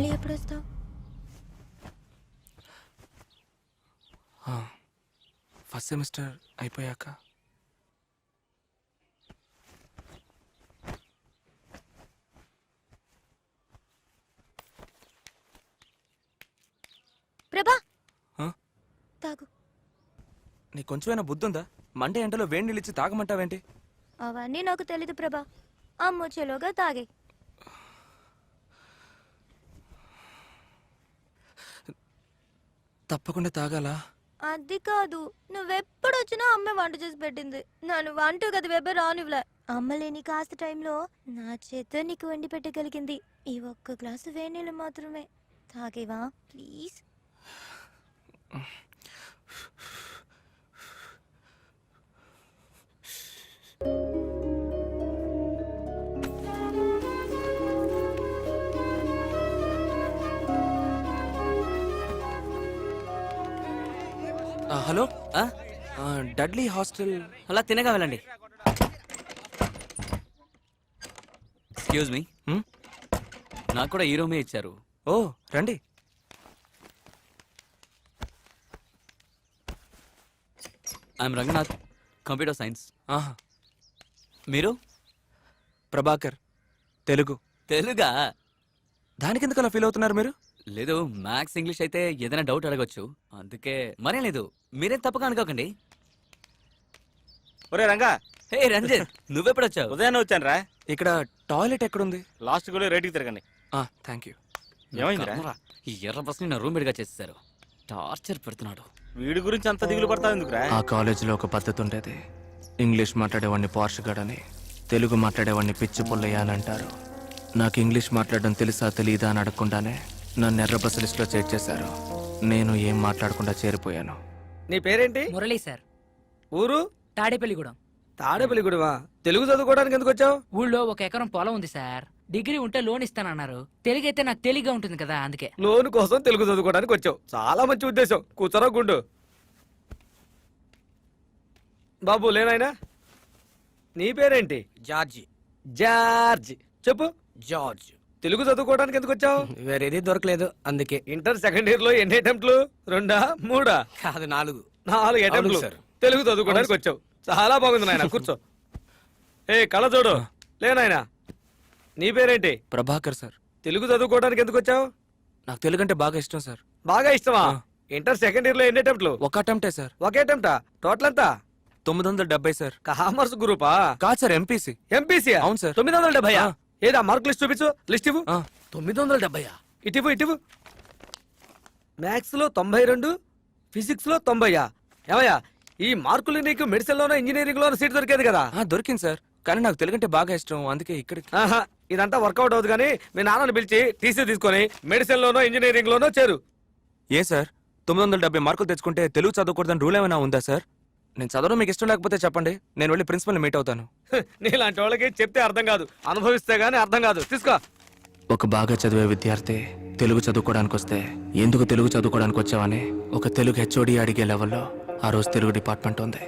మళ్ళీ ఎప్పుడు వస్తావు ఫస్ట్ సెమిస్టర్ అయిపోయాక. ప్రభా! ఆ? తాగు. నీకు కొంచెమైనా బుద్ధి ఉందా మండే ఎండలో వేడి నీళ్ళు ఇచ్చి తాగమంటావేంటి? అవన్నీ నాకు తెలీదు ప్రభా. అమ్మొచ్చేలోగా తాగే. తప్పకుండా తాగాలా? అది కాదు. నువ్వెప్పుడు వచ్చినా అమ్మ వంట చేసి పెట్టింది. నన్ను వంట గది వెబ్బే రానివ్వలే. అమ్మ లేని కాస్త టైంలో నా చేత నీకు వండి పెట్టగలిగింది. ఈ ఒక్క గ్లాసు వేడి మాత్రమే. తాగేవా? ప్లీజ్. హలో? Dudley hostel. అలా తినగా వెళ్ళండి. Excuse me? నాకు కూడా ఈ రూమే ఇచ్చారు. ఓ రండి. I'm Ranganath computer science. ఆహా. మీరు? ప్రభాకర్ తెలుగు. తెలుగా? దానికి ఎందుకు అలా ఫీల్ అవుతున్నారు మీరు? లేదు మ్యాథ్స్ ఇంగ్లీష్ అయితే ఏదైనా డౌట్ అడగొచ్చు. అందుకే మరేం లేదు మీరేం తప్పక అనుకోకండి. ఒరే రంగా. హే రంజిత్ నువ్వెప్పుడు వచ్చావు ఉదయాన్నే వచ్చాను రా ఇక్కడ టాయిలెట్ ఎక్కడుంది? లాస్ట్ కూడా రేటుకి తిరగండి. థ్యాంక్ యూ ఏమైందిరా? కర్మరా, ఈ ఎర్ర బస్ని నా రూమ్గా చేసేసారు. టార్చర్ పెడుతున్నాడు. వీడి గురించి అంత దిగులు పడతావు ఎందుకురా? ఆ కాలేజీలో ఒక పద్ధతి ఉండేది. ఇంగ్లీష్ మాట్లాడేవాడిని పార్షగాడని తెలుగు మాట్లాడేవాడిని పిచ్చి పుల్లయ్య అని అంటారు. నాకు ఇంగ్లీష్ మాట్లాడడం తెలుసా తెలీదా అని అడగకుండానే నన్ను ఎర్ర బస్సు లిస్టులో చేర్చేశారు. నేను ఏం మాట్లాడకుండా చేరిపోయాను. నీ పేరేంటి? మురళి సార్. ఊరు? తాడేపల్లిగూడెం. తాడేపల్లిగూడెమా? తెలుగు చదువుకోవడానికి ఎందుకు వచ్చావు? ఊళ్ళో ఒక ఎకరం పొలం ఉంది సార్. డిగ్రీ ఉంటే లోన్ ఇస్తానన్నారు. తెలుగు అయితే నాకు తెలివిగా ఉంటుంది కదా అందుకే. లోన్ కోసం తెలుగు చదువుకోవడానికి వచ్చావు. చాలా మంచి ఉద్దేశం. కూర్చోరా గుండు. బాబు లేనాయనా? నీ పేరేంటి? జార్జి. జార్జ్. చెప్పు. జార్జ్. తెలుగు చదువుకోవడానికి ఎందుకు వచ్చావు? వేరేది దొరకలేదు అందుకే. ఇంటర్ సెకండ్ ఇయర్లో ఎన్ని అటెంప్ట్లు? రెండా? మూడా? కాదు నాలుగు. నాలుగు అటెంప్ట్లు. సార్. తెలుగు చదువుకోవడానికి వచ్చావు. చాలా బాగుంది నాయన. కూర్చో. ఏ కళ్ళ చూడు లేనాయనా నీ పేరేంటి? ప్రభాకర్ సార్. తెలుగు చదువుకోవడానికి ఎందుకు వచ్చావు? నాకు తెలుగు అంటే బాగా ఇష్టం సార్. బాగా ఇష్టమా. ఇంటర్ సెకండ్ ఇయర్లో ఎన్ని అటెంప్ట్లు? ఒక అటెంప్టే సార్. ఒకే అటెంప్టా? టోటల్ అంతా తొమ్మిది వందల డెబ్బై సార్. కామర్స్ గ్రూపా? కాదు సార్ ఎంపీసీ. ఎంపీసీ అవును సార్. తొమ్మిది వందల డెబ్బై ఆ. ఏదా మార్క్ లిస్ట్ చూపించు? లిస్ట్ ఇవ్వు. తొమ్మిది వందల డెబ్బయా ఇటివ్వు ఇటివ్వు. మ్యాథ్స్లో తొంభై రెండు ఫిజిక్స్లో తొంభైయా? ఏమయ్యా ఈ మార్కులు నీకు మెడిసిన్ లోనో ఇంజనీరింగ్ లోనో సీట్ దొరికేది కదా? దొరికింది సార్. కానీ నాకు తెలుగు అంటే బాగా ఇష్టం. అందుకే ఇక్కడికి. ఆహా ఇదంతా వర్కౌట్ అవుతుంది కానీ మీ నాన్నని పిలిచి టీసీ తీసుకొని మెడిసిన్ లోనో ఇంజనీరింగ్ లోనో చేరు. ఏ సార్? తొమ్మిది వందల డెబ్బై మార్కులు తెచ్చుకుంటే తెలుగు చదవకూడదని రూల్ ఏమైనా ఉందా సార్? నేను చదవడం మీకు ఇష్టం లేకపోతే చెప్పండి. నేను వెళ్ళి ప్రిన్సిపల్ని మీట్ అవుతాను. నీలాంటి వాళ్ళకి చెప్తే అర్థం కాదు. అనుభవిస్తే గానీ అర్థం కాదు. తీసుకో. ఒక బాగా చదివే విద్యార్థి తెలుగు చదువుకోవడానికి వస్తే ఎందుకు తెలుగు చదువుకోవడానికి వచ్చావని ఒక తెలుగు హెచ్ఓడి అడిగే లెవెల్లో ఆ రోజు తెలుగు డిపార్ట్మెంట్ ఉంది.